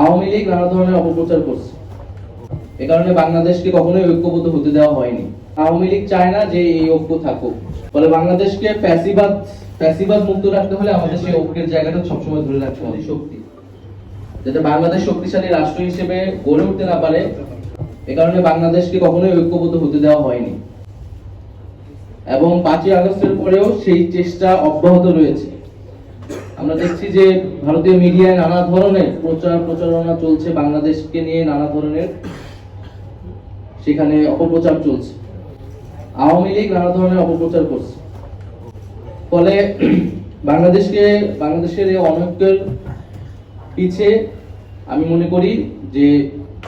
আওয়ামী লীগ নানা ধরনের অপপ্রচার করছে। এ কারণে বাংলাদেশকে কখনোই ঐক্যবদ্ধ হতে দেওয়া হয়নি। আওয়ামী লীগ চায় না যে এই ঐক্য থাকুক। ফলে বাংলাদেশকে প্যাসিবাদ প্যাসিবাদ মুক্ত রাখতে হলে আমাদের সেই ঐক্যের জায়গাটা সবসময় ধরে রাখতে হবে। শক্তি যাতে বাংলাদেশ শক্তিশালী রাষ্ট্র হিসেবে গড়ে উঠতে না পারে, এ কারণে বাংলাদেশকে কখনোই ঐক্যবদ্ধ হতে দেওয়া হয়নি। এবং পাঁচই আগস্টের পরেও সেই চেষ্টা অব্যাহত রয়েছে। আমরা দেখছি যে ভারতীয় মিডিয়ায় নানা ধরনের প্রচার প্রচারণা চলছে বাংলাদেশকে নিয়ে, নানা ধরনের সেখানে অপপ্রচার চলছে। আওয়ামী লীগ নানা ধরনের অপপ্রচার করছে। ফলে বাংলাদেশকে, বাংলাদেশের এই অনৈক্যের পিছে আমি মনে করি যে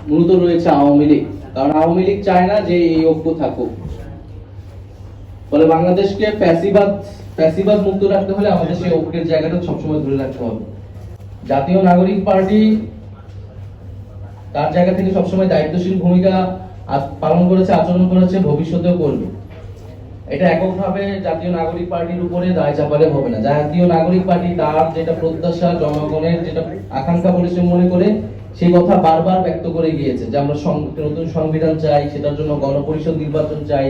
মূলত রয়েছে আওয়ামী লীগ। কারণ আওয়ামী লীগ চায় না যে এই ঐক্য থাকুক। ফলে বাংলাদেশকে প্যাসিবাদ প্যাসিবাদ মুক্ত রাখতে হলে আমাদের সেই ঐক্যের জায়গাটা সবসময় ধরে রাখতে হবে। জাতীয় নাগরিক পার্টি তার জায়গা থেকে সবসময় দায়িত্বশীল ভূমিকা পালন করেছে, আচরণ করেছে, ভবিষ্যতেও করবে। এটা এককভাবে জাতীয় নাগরিক পার্টির উপরে দায় চাপালে হবে না। জাতীয় নাগরিক পার্টি তার যেটা প্রত্যাশা, জনগণের যেটা আকাঙ্ক্ষা সে মনে করে, সেই কথা বারবার ব্যক্ত করে গিয়েছে যে আমরা নতুন সংবিধান চাই, সেটার জন্য গণপরিষদ নির্বাচন চাই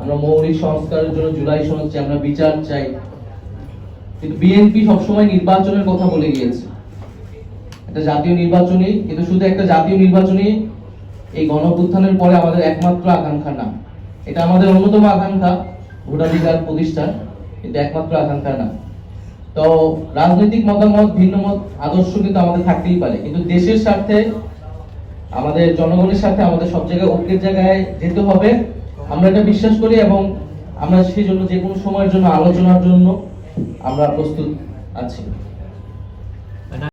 আমরা মৌলিক সংস্কারের জন্য জুলাই সনদ চাই আমরা বিচার চাই। কিন্তু বিএনপি সবসময় নির্বাচনের কথা বলে গিয়েছে। একটা জাতীয় নির্বাচনী, কিন্তু শুধু একটা জাতীয় নির্বাচনী, এই গণঅভ্যুত্থানের পরে আমাদের একমাত্র আকাঙ্ক্ষা না। এটা আমাদের অন্যতম আকাঙ্ক্ষা, ভোটাধিকার প্রতিষ্ঠান কিন্তু একমাত্র আকাঙ্ক্ষা না। তো রাজনৈতিক মতামত, ভিন্ন মত, আদর্শ কিন্তু আমাদের থাকতেই পারে। কিন্তু দেশের স্বার্থে, আমাদের জনগণের সাথে আমাদের সব জায়গায় ঐক্যের জায়গায় যেতে হবে। আমরা এটা বিশ্বাস করি এবং আমরা সেই জন্য যে কোনো সময়ের জন্য, আলোচনার জন্য আমরা প্রস্তুত আছি।